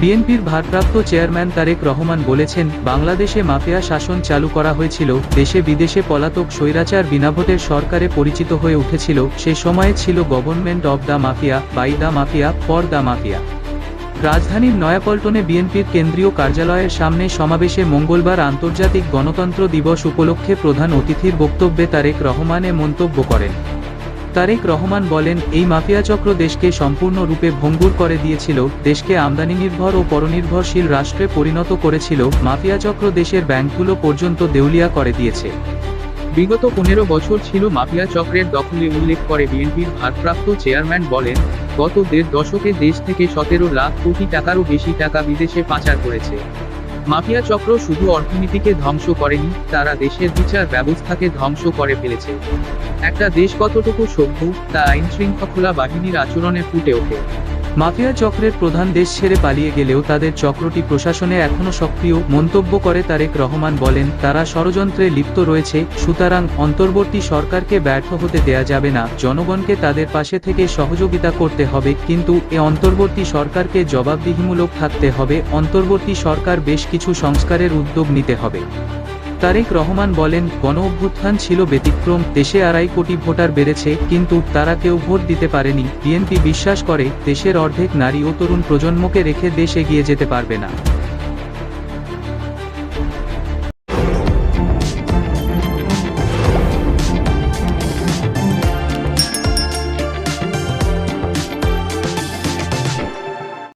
বিএনপির ভারপ্রাপ্ত চেয়ারম্যান তারেক রহমান বলেছেন, বাংলাদেশে মাফিয়া শাসন চালু করা হয়েছিল, দেশে বিদেশে পলাতক স্বৈরাচার বিনাভোটের সরকারে পরিচিত হয়ে উঠেছিল, সে সময়ে ছিল government of the mafia, by the mafia, for the mafia. রাজধানীর নয়াপল্টনে বিএনপির কেন্দ্রীয় কার্যালয়ের সামনে সমাবেশে মঙ্গলবার আন্তর্জাতিক গণতন্ত্র দিবস উপলক্ষে প্রধান অতিথির বক্তব্যে তারেক রহমান এ মন্তব্য করেন। তারেক রহমান বলেন, এই মাফিয়া চক্র দেশকে সম্পূর্ণরূপে ভঙ্গুর করে দিয়েছিল, দেশকে আমদানি নির্ভর ও পরনির্ভরশীল রাষ্ট্রে পরিণত করেছিল মাফিয়া চক্র দেশের ব্যাংকগুলো পর্যন্ত দেউলিয়া করে দিয়েছে। বিগত পনেরো বছর ছিল মাফিয়া চক্রের দখলে উল্লেখ করে বিএনপির ভারপ্রাপ্ত চেয়ারম্যান বলেন, গত দেড় দশকে দেশ থেকে সতেরো লাখ কোটি টাকারও বেশি টাকা বিদেশে পাচার করেছে। মাফিয়া চক্র শুধু অর্থনীতিকে ধ্বংস করেনি, তারা দেশের বিচার ব্যবস্থাকে ধ্বংস করে ফেলেছে। একটা দেশ কতটুকু সভ্য, তা আইন শৃঙ্খলা বাহিনীর আচরণে ফুটে ওঠে। মাফিয়া চক্রের প্রধান দেশ ছেড়ে পালিয়ে গেলেও তাদের চক্রটি প্রশাসনে এখনও সক্রিয়, মন্তব্য করে তারেক রহমান বলেন, তারা ষড়যন্ত্রে লিপ্ত রয়েছে, সুতরাং অন্তর্বর্তী সরকারকে ব্যর্থ হতে দেয়া যাবে না, জনগণকে তাদের পাশে থেকে সহযোগিতা করতে হবে, কিন্তু এ অন্তর্বর্তী সরকারকে জবাবদিহিমূলক থাকতে হবে, অন্তর্বর্তী সরকার বেশ কিছু সংস্কারের উদ্যোগ নিতে হবে। তারেক রহমান বলেন গণ অভ্যুত্থান ছিল ব্যতিক্রম, দেশে আড়াই কোটি ভোটার বেড়েছে, কিন্তু তারা কেউ ভোট দিতে পারেনি। বিএনপি বিশ্বাস করে, দেশের অর্ধেক নারী ও তরুণ প্রজন্মকে রেখে দেশ এগিয়ে যেতে পারবে না।